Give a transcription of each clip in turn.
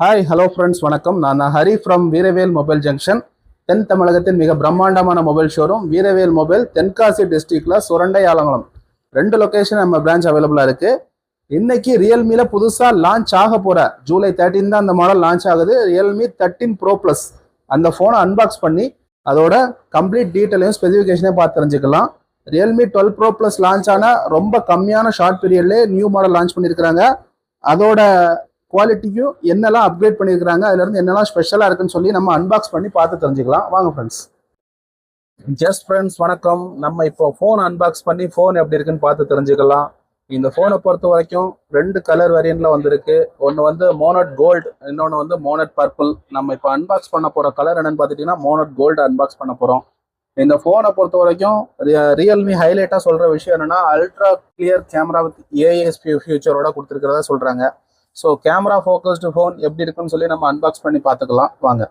Hi hello friends வணக்கம். நான் Hari from Veeravel mobile junction தென் தமிழகத்தின் மிக பிரம்மாண்டமான mobile showroom Veeravel mobile Tenkasi டிஸ்ட்ரிக்ட்ல சுரண்டை ஆலங்குளம். ரெண்டு லொகேஷன் நம்ம பிரான்ச் அவைலபிளாக இருக்கு. இன்னைக்கு ரியல்மியில் புதுசாக லான்ச் ஆக போகிற ஜூலை தேர்ட்டின் தான் அந்த மாடல் லான்ச் ஆகுது. ரியல்மி தேர்ட்டின் ப்ரோ ப்ளஸ் அந்த ஃபோனை அன்பாக்ஸ் பண்ணி அதோட கம்ப்ளீட் டீட்டெயிலையும் ஸ்பெசிஃபிகேஷனே பார்த்து தெரிஞ்சுக்கலாம். Realme twelve pro plus launch ஆனால் ரொம்ப கம்மியான ஷார்ட் பீரியட்லேயே நியூ மாடல் லான்ச் பண்ணியிருக்கிறாங்க அதோட குவாலிட்டியும் என்னெல்லாம் அப்கிரேட் பண்ணியிருக்கிறாங்க அதுலேருந்து என்னெல்லாம் ஸ்பெஷலாக இருக்குன்னு சொல்லி நம்ம அன்பாக்ஸ் பண்ணி பார்த்து தெரிஞ்சுக்கலாம். வாங்க ஃப்ரெண்ட்ஸ் ஜஸ்ட் ஃப்ரெண்ட்ஸ் வணக்கம். நம்ம இப்போ ஃபோன் அன்பாக்ஸ் பண்ணி ஃபோன் எப்படி இருக்குன்னு பார்த்து தெரிஞ்சுக்கலாம். இந்த ஃபோனை பொறுத்த வரைக்கும் ரெண்டு கலர் வேரியண்ட்ல வந்திருக்கு. ஒன்று வந்து மோனட் கோல்டு இன்னொன்று வந்து மோனட் பர்பிள் நம்ம இப்போ அன்பாக்ஸ் பண்ண போகிற கலர் என்னன்னு பார்த்துட்டிங்கன்னா மோனட் கோல்டு அன்பாக்ஸ் பண்ண போகிறோம் இந்த ஃபோனை பொறுத்த வரைக்கும் ரியல்மி ஹைலைட்டாக சொல்கிற விஷயம் என்னென்னா ultra clear camera with ASP ஃபியூச்சரோட கொடுத்துருக்கிறதா சொல்கிறாங்க ஸோ கேமரா ஃபோக்கஸ்டு ஃபோன் எப்படி இருக்குன்னு சொல்லி நம்ம அன்பாக்ஸ் பண்ணி பார்த்துக்கலாம். வாங்க.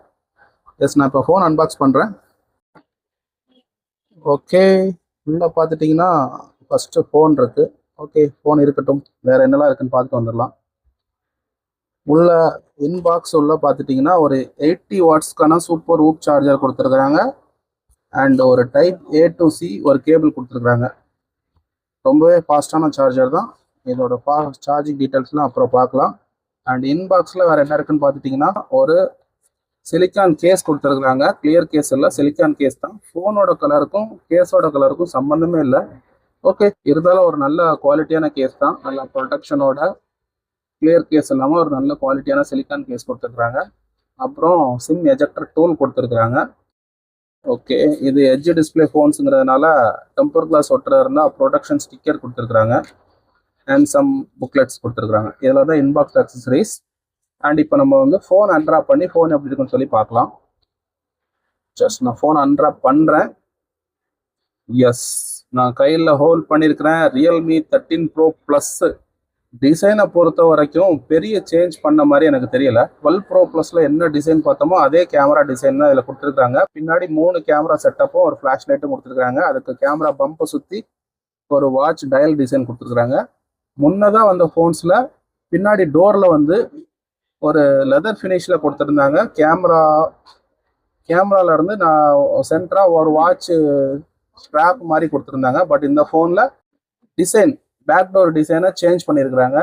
எஸ் நான் இப்போ ஃபோன் அன்பாக்ஸ் பண்ணுறேன் ஓகே உள்ளே பார்த்துட்டிங்கன்னா ஃபஸ்ட்டு ஃபோன் இருக்குது ஓகே ஃபோன் இருக்கட்டும். வேறு என்னெல்லாம் இருக்குன்னு பார்த்துட்டு வந்துடலாம். உள்ள இன்பாக்ஸ் உள்ள பார்த்துட்டிங்கன்னா ஒரு எயிட்டி வாட்ஸ்க்கான சூப்பர் ஊக் சார்ஜர் கொடுத்துருக்குறாங்க. அண்ட் ஒரு டைப் ஏ டு சி ஒரு கேபிள் கொடுத்துருக்குறாங்க. ரொம்பவே ஃபாஸ்ட்டான சார்ஜர் தான். இதோட ஃபா சார்ஜிங் டீட்டெயில்ஸ்லாம் அப்புறம் பார்க்கலாம். அண்ட் இன்பாக்ஸில் வேறு என்ன இருக்குன்னு பார்த்துட்டிங்கன்னா ஒரு சிலிக்கான் கேஸ் கொடுத்துருக்குறாங்க. கிளியர் கேஸ் இல்லை சிலிக்கான் கேஸ் தான். ஃபோனோட கலருக்கும் கேஸோட கலருக்கும் சம்மந்தமே இல்லை. ஓகே இருந்தாலும் ஒரு நல்ல குவாலிட்டியான கேஸ் தான். நல்ல ப்ரொடெக்ஷனோட கிளியர் கேஸ் இல்லாமல் ஒரு நல்ல குவாலிட்டியான சிலிக்கான் கேஸ் கொடுத்துருக்குறாங்க. அப்புறம் சிம் எஜெக்டர் டூல் கொடுத்துருக்குறாங்க. ஓகே இது எட்ஜ் டிஸ்பிளே ஃபோன்ஸுங்கிறதுனால டெம்பர் கிளாஸ் ஒட்டுறதா இருந்தால் ப்ரொடக்ஷன் ஸ்டிக்கர் கொடுத்துருக்குறாங்க. அண்ட் சம் புக்லெட்ஸ் கொடுத்துருக்குறாங்க. இதில் தான் இன்பாக்ஸ் அக்சசரிஸ் அண்ட் இப்போ நம்ம வந்து ஃபோன் அன்ட்ராப் பண்ணி ஃபோன் எப்படி இருக்குன்னு சொல்லி பார்க்கலாம். ஜஸ்ட் நான் ஃபோன் அன்ட்ராப் பண்ணுறேன் எஸ் நான் கையில் ஹோல்ட் பண்ணியிருக்கிறேன். ரியல்மி தேர்ட்டின் ப்ரோ ப்ளஸ்ஸு டிசைனை பொறுத்த வரைக்கும் பெரிய சேஞ்ச் பண்ண மாதிரி எனக்கு தெரியல. டுவெல் ப்ரோ ப்ளஸில் என்ன டிசைன் பார்த்தோமோ அதே கேமரா டிசைன் தான் இதில் கொடுத்துருக்காங்க பின்னாடி மூணு கேமரா செட்டப்பும் ஒரு ஃப்ளாஷ் லைட்டும் கொடுத்துருக்காங்க அதுக்கு கேமரா பம்பை சுற்றி ஒரு வாட்ச் டயல் டிசைன் கொடுத்துருக்குறாங்க. முன்னதாக வந்த ஃபோன்ஸில் பின்னாடி டோரில் வந்து ஒரு லெதர் ஃபினிஷில் கொடுத்துருந்தாங்க. கேமரா கேமரால இருந்து நான் சென்டராக ஒரு வாட்ச் ஸ்ட்ராப் மாதிரி கொடுத்துருந்தாங்க. பட் இந்த ஃபோனில் டிசைன் பேக் டோர் டிசைனை சேஞ்ச் பண்ணியிருக்கிறாங்க.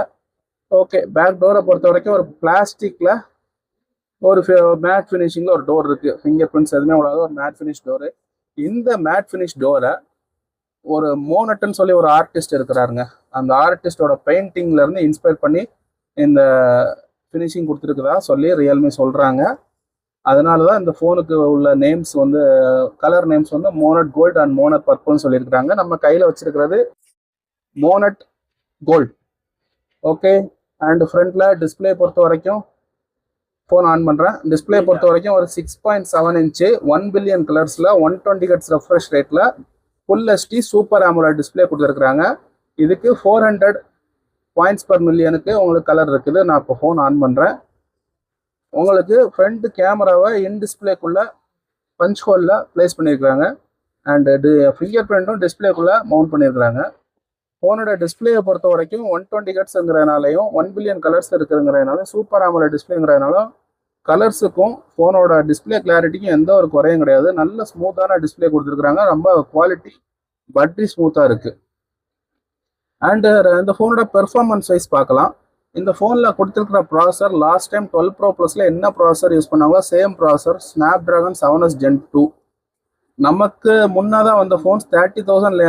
ஓகே பேக் டோரை பொறுத்த வரைக்கும் ஒரு பிளாஸ்டிக்கில் ஒரு மேட் ஃபினிஷிங்கில் ஒரு டோர் இருக்குது ஃபிங்கர் பிரிண்ட்ஸ் எதுவுமே விடாத ஒரு மேட் ஃபினிஷ் டோரு இந்த மேட் ஃபினிஷ் டோரை ஒரு மோனட்னு சொல்லி ஒரு ஆர்டிஸ்ட் இருக்கிறாருங்க. அந்த ஆர்டிஸ்டோட பெயிண்டிங்ல இருந்து இன்ஸ்பயர் பண்ணி இந்த ஃபினிஷிங் கொடுத்துருக்குதா சொல்லி ரியல்மி சொல்கிறாங்க அதனால தான் இந்த ஃபோனுக்கு உள்ள நேம்ஸ் வந்து கலர் நேம்ஸ் வந்து மோனட் கோல்டு அண்ட் மோனட் பர்பிள்னு சொல்லியிருக்கிறாங்க. நம்ம கையில் வச்சிருக்கிறது மோனட் கோல்ட் ஓகே அண்ட் ஃப்ரண்ட்ல டிஸ்பிளே பொறுத்த வரைக்கும் ஃபோன் ஆன் பண்ணுறேன் டிஸ்பிளே பொறுத்த வரைக்கும் ஒரு six point seven inch one billion கலர்ஸில் ஒன் டுவெண்ட்டி கட்ஸ் ரெஃப்ரெஷ் ரேட்டில் full HD super AMOLED display கொடுத்துருக்குறாங்க. இதுக்கு ஃபோர் ஹண்ட்ரட் பாயிண்ட்ஸ் பர் மில்லியனுக்கு உங்களுக்கு கலர் இருக்குது. நான் இப்போ ஃபோன் ஆன் பண்ணுறேன் உங்களுக்கு ஃப்ரண்ட் கேமராவை இன் டிஸ்பிளேக்குள்ளே பஞ்ச் ஹோலில் ப்ளேஸ் பண்ணியிருக்கிறாங்க. அண்டு ஃபிங்கர் பிரிண்ட்டும் டிஸ்பிளேக்குள்ளே மவுண்ட் பண்ணியிருக்கிறாங்க. ஃபோனோட டிஸ்பிளேயை பொறுத்த வரைக்கும் ஒன் டுவெண்ட்டி கட்ஸுங்கிறதுனாலையும் ஒன் பில்லியன் கலர்ஸ் இருக்குங்கிறதுனாலும் சூப்பர் ஆமோலட் டிஸ்பிளேங்கிறதுனால கலர்ஸுக்கும் ஃபோனோட டிஸ்பிளே கிளாரிட்டிக்கும் எந்த ஒரு குறையும் கிடையாது. நல்ல ஸ்மூத்தான டிஸ்பிளே கொடுத்துருக்குறாங்க. ரொம்ப குவாலிட்டி பட்ரி ஸ்மூத்தாக இருக்குது அண்டு இந்த ஃபோனோட பெர்ஃபார்மன்ஸ் வைஸ் பார்க்கலாம். இந்த ஃபோனில் கொடுத்துருக்கிற ப்ராசர் லாஸ்ட் டைம் டுவெல் ப்ரோ ப்ளஸில் என்ன ப்ராசர் யூஸ் பண்ணாங்களோ same processor Snapdragon seven S gen two நமக்கு முன்னதாக வந்த ஃபோன்ஸ் தேர்ட்டி தௌசண்ட்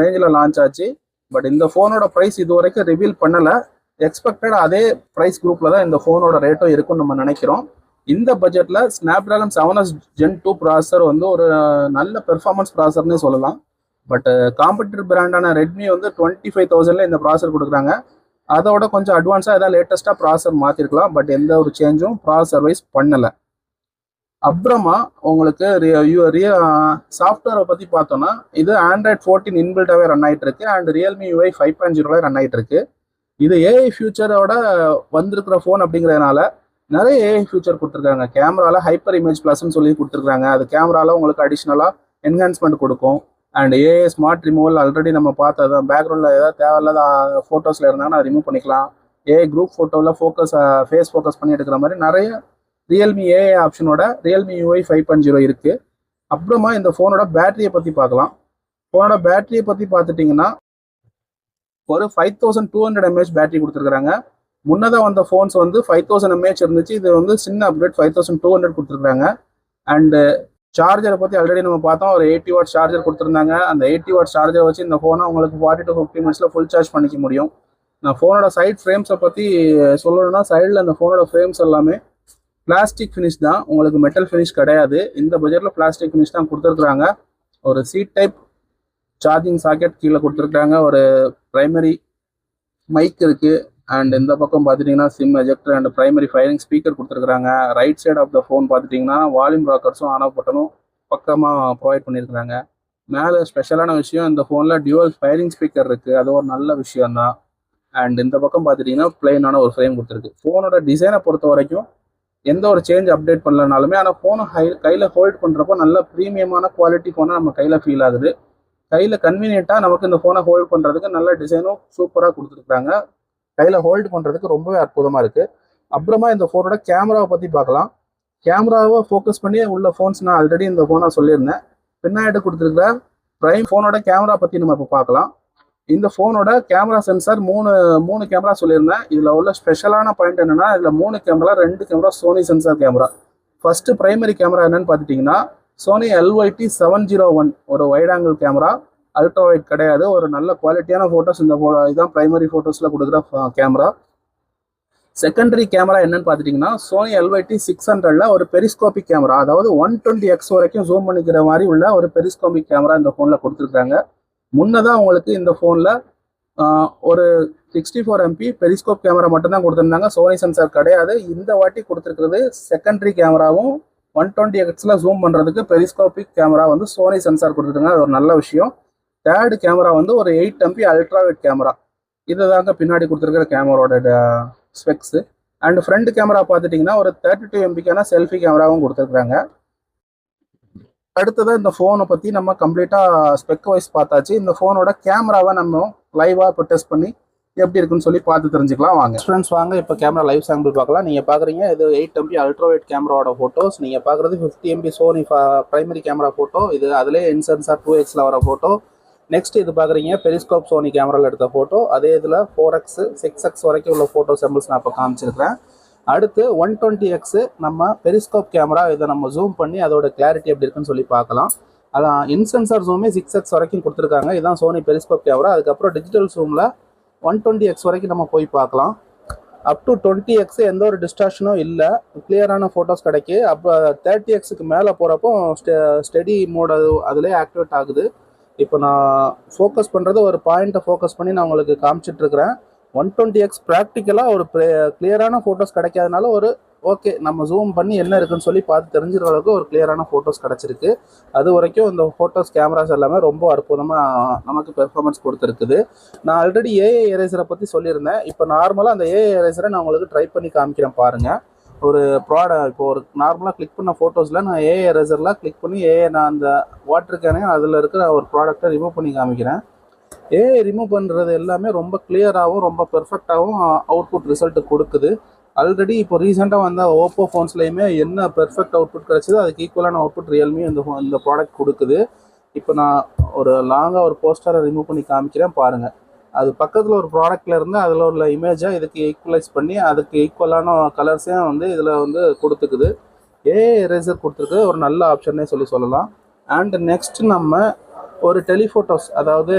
ரேஞ்சில் லான்ச் ஆச்சு. பட் இந்த ஃபோனோட ப்ரைஸ் இது வரைக்கும் ரிவீல் பண்ணலை. எக்ஸ்பெக்டட் அதே ப்ரைஸ் குரூப்பில் தான் இந்த ஃபோனோட ரேட்டும் இருக்கும்னு நம்ம நினைக்கிறோம். இந்த பட்ஜெட்டில் snap seven S gen two processor வந்து ஒரு நல்ல பெர்ஃபார்மன்ஸ் ப்ராசர்னே சொல்லலாம். பட் காம்படிட்டர் பிராண்டான ரெட்மி வந்து டுவெண்ட்டி ஃபைவ் தௌசண்ட்ல இந்த ப்ராசர் கொடுக்குறாங்க. அதோட கொஞ்சம் அட்வான்ஸாக ஏதாவது லேட்டஸ்ட்டாக ப்ராசர் மாற்றிருக்கலாம் பட் எந்த ஒரு சேஞ்சும் ப்ராசர் வைஸ் பண்ணலை. அப்புறமா உங்களுக்கு சாஃப்ட்வேரை பற்றி பார்த்தோன்னா இது ஆண்ட்ராய்ட் ஃபோர்டீன் இன்பில்டாகவே ரன் ஆகிட்டு இருக்கு and Realme UI five point ஜீரோவில் ரன் ஆகிட்டு இருக்கு இது ஏஐ ஃபியூச்சரோட வந்திருக்கிற ஃபோன் அப்படிங்கிறதுனால நிறைய ஏஐ ஃபியூச்சர் கொடுத்துருக்காங்க. கேமரால ஹைப்பர் இமேஜ் ப்ளஸ்ன்னு சொல்லி கொடுத்துருக்காங்க. அது கேமரால உங்களுக்கு அடிஷ்னலாக என்ஹான்ஸ்மெண்ட் கொடுக்கும். And AI smart removal already நம்ம பார்த்தது பேக்ரவுண்டில் ஏதாவது தேவையில்லாத ஃபோட்டோஸில் இருந்தாங்கன்னா அதை ரிமூவ் பண்ணிக்கலாம். ஏ குரூப் ஃபோட்டோவில் ஃபோக்கஸ் ஃபேஸ் ஃபோக்கஸ் பண்ணி எடுக்கிற மாதிரி நிறைய Realme AI ஆப்ஷனோட Realme UI five point zero இருக்குது அப்புறமா இந்த ஃபோனோட பேட்டரியை பற்றி பார்க்கலாம். ஃபோனோட பேட்டரியை பற்றி பார்த்துட்டிங்கன்னா ஒரு five thousand two hundred mAh battery கொடுத்துருக்குறாங்க. முன்னதாக வந்த ஃபோன்ஸ் வந்து ஃபைவ் தௌசண்ட் எம்ஏஹெச் இருந்துச்சு. இது வந்து சின்ன update five thousand two hundred கொடுத்துருக்காங்க அண்டு சார்ஜரை பற்றி ஆல்ரெடி நம்ம பார்த்தோம். ஒரு எயிட்டி வாட் சார்ஜர் கொடுத்துருந்தாங்க. அந்த எயிட்டி வாட் சார்ஜர் வச்சு இந்த ஃபோனை உங்களுக்கு ஃபார்ட்டி டு ஃபிஃப்டி மினிட்ஸில் ஃபுல் சார்ஜ் பண்ணிக்க முடியும். நான் ஃபோனோட சைட் ஃப்ரேம்ஸை பற்றி சொல்லணும்னா சைடில் அந்த ஃபோனோட ஃப்ரேம்ஸ் எல்லாமே பிளாஸ்டிக் ஃபினிஷ் தான். உங்களுக்கு மெட்டல் ஃபினிஷ் கிடையாது. இந்த பட்ஜெட்டில் பிளாஸ்டிக் ஃபினிஷ் தான் கொடுத்துருக்குறாங்க. ஒரு சீட் டைப் சார்ஜிங் சாக்கெட் கீழே கொடுத்துருக்காங்க ஒரு ப்ரைமரி மைக் இருக்குது அண்ட் இந்த பக்கம் பார்த்துட்டிங்கன்னா SIM ejector and primary firing speaker கொடுத்துருக்குறாங்க. Right side of the phone பார்த்துட்டிங்கன்னா வால்யூம் ராக்கர்ஸும் ஆன் ஆஃப் பட்டனும் பக்கமாக ப்ரொவைட் பண்ணியிருக்கிறாங்க மேலே ஸ்பெஷலான விஷயம் இந்த ஃபோனில் டியூவல் ஃபயரிங் ஸ்பீக்கர் இருக்குது அது ஒரு நல்ல விஷயம் தான் அண்ட் இந்த பக்கம் பார்த்துட்டிங்கன்னா பிளெயினான ஒரு ஃப்ரேம் கொடுத்துருக்கு. ஃபோனோட டிசைனை பொறுத்த வரைக்கும் எந்த ஒரு சேஞ்ச் அப்டேட் பண்ணலனாலுமே ஆனால் ஃபோனை ஹை கையில் ஹோல்ட் பண்ணுறப்போ நல்ல ப்ரீமியமான குவாலிட்டி ஃபோனை நம்ம கையில் ஃபீல் ஆகுது. கையில் கன்வீனியண்ட்டாக நமக்கு இந்த ஃபோனை ஹோல்ட் பண்ணுறதுக்கு நல்ல டிசைனும் சூப்பராக கொடுத்துருக்குறாங்க. கையில் ஹோல்டு பண்ணுறதுக்கு ரொம்பவே அற்புதமாக இருக்குது அப்புறமா இந்த ஃபோனோட கேமராவை பற்றி பார்க்கலாம் கேமராவை ஃபோக்கஸ் பண்ணி உள்ள ஃபோன்ஸ் நான் ஆல்ரெடி இந்த ஃபோனை சொல்லியிருந்தேன். பின்னாடி கொடுத்துருக்குற ப்ரைம் ஃபோனோட கேமரா பற்றி நம்ம இப்போ பார்க்கலாம் இந்த ஃபோனோட கேமரா சென்சார் மூணு மூணு கேமரா சொல்லியிருந்தேன். இதில் உள்ள ஸ்பெஷலான பாயிண்ட் என்னென்னா இதில் மூணு கேமரா ரெண்டு camera Sony sensor camera first primary camera என்னென்னு பார்த்துட்டிங்கன்னா Sony LYT seven zero one ஒரு wide angle camera ultra wide கிடையாது. ஒரு நல்ல குவாலிட்டியான ஃபோட்டோஸ் இந்த ஃபோ இதுதான் ப்ரைமரி ஃபோட்டோஸில் கொடுக்குற கேமரா செகண்டரி கேமரா என்னன்னு பார்த்துட்டிங்கன்னா சோனி எல்வைடி சிக்ஸ் ஹண்ட்ரட்ல ஒரு பெரிஸ்கோபிக் கேமரா அதாவது ஒன் டுவெண்ட்டி எக்ஸ் வரைக்கும் ஜூம் பண்ணிக்கிற மாதிரி உள்ள ஒரு பெரிஸ்கோபிக் கேமரா இந்த ஃபோனில் கொடுத்துருக்காங்க முன்னதான் உங்களுக்கு இந்த ஃபோனில் ஒரு sixty four MP periscope camera மட்டும்தான் கொடுத்துருந்தாங்க. சோனி சென்சார் கிடையாது. இந்த வாட்டி கொடுத்துருக்கிறது செகண்டரி கேமராவும் ஒன் டுவெண்ட்டி எக்ஸில் ஜூம் பண்ணுறதுக்கு பெரிஸ்கோபிக் கேமரா வந்து சோனி சென்சார் கொடுத்துருக்காங்க. அது ஒரு நல்ல விஷயம். தேர்டு கேமரா வந்து ஒரு எயிட் எம்பி அல்ட்ராவேட் கேமரா இதுதாங்க பின்னாடி கொடுத்துருக்கிற கேமராவோட ஸ்பெக்ஸு அண்ட் ஃப்ரண்ட் கேமரா பார்த்துட்டிங்கன்னா ஒரு தேர்ட்டி டூ எம்பிக்கான செல்ஃபி கேமராவும் கொடுத்துருக்குறாங்க. அடுத்ததாக இந்த ஃபோனை பற்றி நம்ம கம்ப்ளீட்டாக ஸ்பெக் வைஸ் பார்த்தாச்சு. இந்த ஃபோனோட கேமராவை நம்ம லைவாக இப்போ டெஸ்ட் பண்ணி எப்படி இருக்குன்னு சொல்லி பார்த்து தெரிஞ்சுக்கலாம் வாங்க. ஸ்டூடெண்ட்ஸ் வாங்க இப்போ கேமரா லைவ் சாம்பிள் பார்க்கலாம். நீங்கள் பார்க்குறீங்க இது எயிட் எம்பி அல்ட்ராவைட் கேமராவோட ஃபோட்டோஸ் நீங்கள் பார்க்குறது fifty MP Sony primary camera photo இது அதிலே இன்சென்சார் டூ எக்ஸில் வர ஃபோட்டோ நெக்ஸ்ட் இது பார்க்குறீங்க பெரிஸ்கோப் சோனி கேமராவில் எடுத்த ஃபோட்டோ அதே இதில் ஃபோர் எக்ஸ் சிக்ஸ் எக்ஸ் வரைக்கும் உள்ள ஃபோட்டோ சாம்பிள்ஸ் நான் இப்போ காமிச்சிருக்கிறேன். அடுத்து ஒன் டுவெண்ட்டி எக்ஸு நம்ம பெரிஸ்கோப் கேமரா இதை நம்ம ஜூம் பண்ணி அதோட கிளாரிட்டி எப்படி இருக்குன்னு சொல்லி பார்க்கலாம். அதான் இன்சென்சார் ஜூமே சிக்ஸ் எக்ஸ் வரைக்கும் கொடுத்துருக்காங்க. இதான் சோனி பெரிஸ்கோப் கேமரா அதுக்கப்புறம் டிஜிட்டல் ஜூமில் ஒன் டுவெண்ட்டி எக்ஸ் வரைக்கும் நம்ம போய் பார்க்கலாம். அப் டு டுவெண்ட்டி எக்ஸ் எந்த ஒரு டிஸ்ட்ராக்ஷனும் இல்லை. கிளியரான ஃபோட்டோஸ் கிடைக்கு. அப்போ தேர்ட்டி எக்ஸுக்கு மேலே போகிறப்போ ஸ்டெடி மோட் அது அதிலே ஆக்டிவேட் ஆகுது. இப்போ நான் ஃபோக்கஸ் பண்ணுறது ஒரு பாயிண்ட்டை ஃபோக்கஸ் பண்ணி நான் உங்களுக்கு காமிச்சிட்டு இருக்கிறேன். ஒன் டுவெண்ட்டி எக்ஸ் ப்ராக்டிக்கலாக ஒரு கிளியரான ஃபோட்டோஸ் கிடைக்காதனால ஒரு ஓகே நம்ம ஜூம் பண்ணி என்ன இருக்குன்னு சொல்லி பார்த்து தெரிஞ்சுற அளவுக்கு ஒரு கிளியரான ஃபோட்டோஸ் கிடச்சிருக்கு. அது வரைக்கும் இந்த ஃபோட்டோஸ் கேமராஸ் எல்லாமே ரொம்ப அற்புதமாக நமக்கு பெர்ஃபார்மன்ஸ் கொடுத்துருக்குது. நான் ஆல்ரெடி ஏஏ எரேசரை பற்றி சொல்லியிருந்தேன். இப்போ நார்மலாக அந்த ஏஏ எரேசரை நான் உங்களுக்கு ட்ரை பண்ணி காமிக்கிறேன் பாருங்கள் ஒரு ப்ராட இப்போ ஒரு நார்மலாக கிளிக் பண்ண ஃபோட்டோஸில் நான் ஏஏ எரேசரில் கிளிக் பண்ணி ஏஏ நான் அந்த வாட்டர் கேனையும் அதில் இருக்கிற ஒரு ப்ராடக்ட்டை ரிமூவ் பண்ணி காமிக்கிறேன். ஏஐ ரிமூவ் பண்ணுறது எல்லாமே ரொம்ப கிளியராகவும் ரொம்ப பெர்ஃபெக்டாகவும் அவுட்புட் ரிசல்ட் கொடுக்குது. ஆல்ரெடி இப்போ ரீசெண்டாக வந்த ஓப்போ ஃபோன்ஸ்லையுமே என்ன பெர்ஃபெக்ட் அவுட்புட் கிடச்சிதோ அதுக்கு ஈக்குவலான அவுட்புட் ரியல்மி இந்த இந்த ப்ராடக்ட் கொடுக்குது. இப்போ நான் ஒரு லாங்காக ஒரு போஸ்டரை ரிமூவ் பண்ணி காமிக்கிறேன் பாருங்கள் அது பக்கத்தில் ஒரு ப்ராடக்ட்ல இருந்து அதில் உள்ள இமேஜை இதுக்கு ஈக்குவலைஸ் பண்ணி அதுக்கு ஈக்குவலான கலர்ஸையும் வந்து இதில் வந்து கொடுத்துக்குது. ஏஐ எரேசர் கொடுத்துருக்கு. ஒரு நல்ல ஆப்ஷன்னே சொல்லி சொல்லலாம். அண்ட் நெக்ஸ்ட் நம்ம ஒரு டெலிஃபோட்டோஸ் அதாவது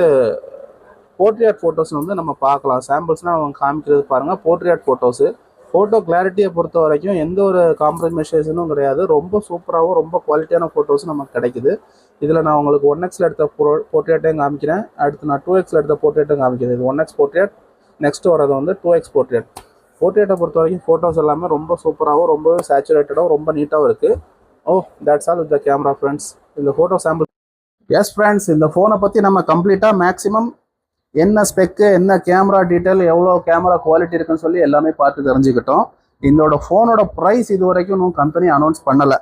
போர்ட்ரியாட் ஃபோட்டோஸ் வந்து நம்ம பார்க்கலாம். சாம்பிள்ஸ்னால் அவங்க காமிக்கிறது பாருங்கள் போர்ட்ரியாட் ஃபோட்டோஸு ஃபோட்டோ கிளாரிட்டியை பொறுத்த வரைக்கும் எந்த ஒரு காம்ப்ரமைசேஷனும் கிடையாது. ரொம்ப சூப்பராகவும் ரொம்ப குவாலிட்டியான ஃபோட்டோஸும் நமக்கு கிடைக்குது. இதில் நான் உங்களுக்கு ஒன் எக்ஸில் எடுத்த ப்ரோ போர்ட்ரேட்டையும் காமிக்கிறேன். அடுத்து நான் டூ எக்ஸில் எடுத்த போர்ட்ரேட்டும் காமிக்கிறேன். இது ஒன் எக்ஸ் போர்ட்ரேட் நெக்ஸ்ட் வரது வந்து டூ எக்ஸ் போர்ட்ரேட் போர்ட்ரேட்டை பொறுத்த வரைக்கும் ஃபோட்டோஸ் எல்லாமே ரொம்ப சூப்பராகவும் ரொம்பவே சேச்சுரேட்டடாகவும் ரொம்ப நீட்டாகவும் இருக்குது ஓ that's all with the camera friends இந்த ஃபோட்டோ சாம்பிள் எஸ் ஃப்ரெண்ட்ஸ் இந்த ஃபோனை பற்றி நம்ம கம்ப்ளீட்டாக மேக்ஸிமம் என்ன ஸ்பெக்கு என்ன கேமரா டீட்டெயில் எவ்வளோ கேமரா குவாலிட்டி இருக்குன்னு சொல்லி எல்லாமே பார்த்து தெரிஞ்சுக்கிட்டோம். இதோட ஃபோனோட ப்ரைஸ் இது வரைக்கும் இன்னும் கம்பெனி அனௌன்ஸ் பண்ணலை.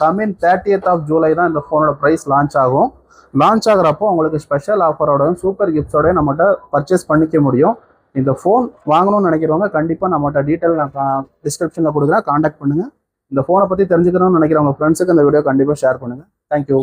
கம்மிங் தேர்ட்டியத் ஆஃப் ஜூலை தான் இந்த ஃபோனோட ப்ரைஸ் லான்ச் ஆகும். லான்ச் ஆகிறப்போ உங்களுக்கு ஸ்பெஷல் ஆஃபரோடையும் சூப்பர் கிஃப்ட்ஸோடய நம்மகிட்ட பர்ச்சேஸ் பண்ணிக்க முடியும். இந்த ஃபோன் வாங்கணும்னு நினைக்கிறவங்க கண்டிப்பாக நம்மகிட்ட டீட்டெயில் நான் டிஸ்கிரிப்ஷனில் கொடுக்குறேன். காண்டாக்ட் பண்ணுங்கள் இந்த ஃபோனை பற்றி தெரிஞ்சுக்கணும்னு நினைக்கிறவங்க ஃப்ரெண்ட்ஸுக்கு இந்த வீடியோ கண்டிப்பாக ஷேர் பண்ணுங்கள் தேங்க்யூ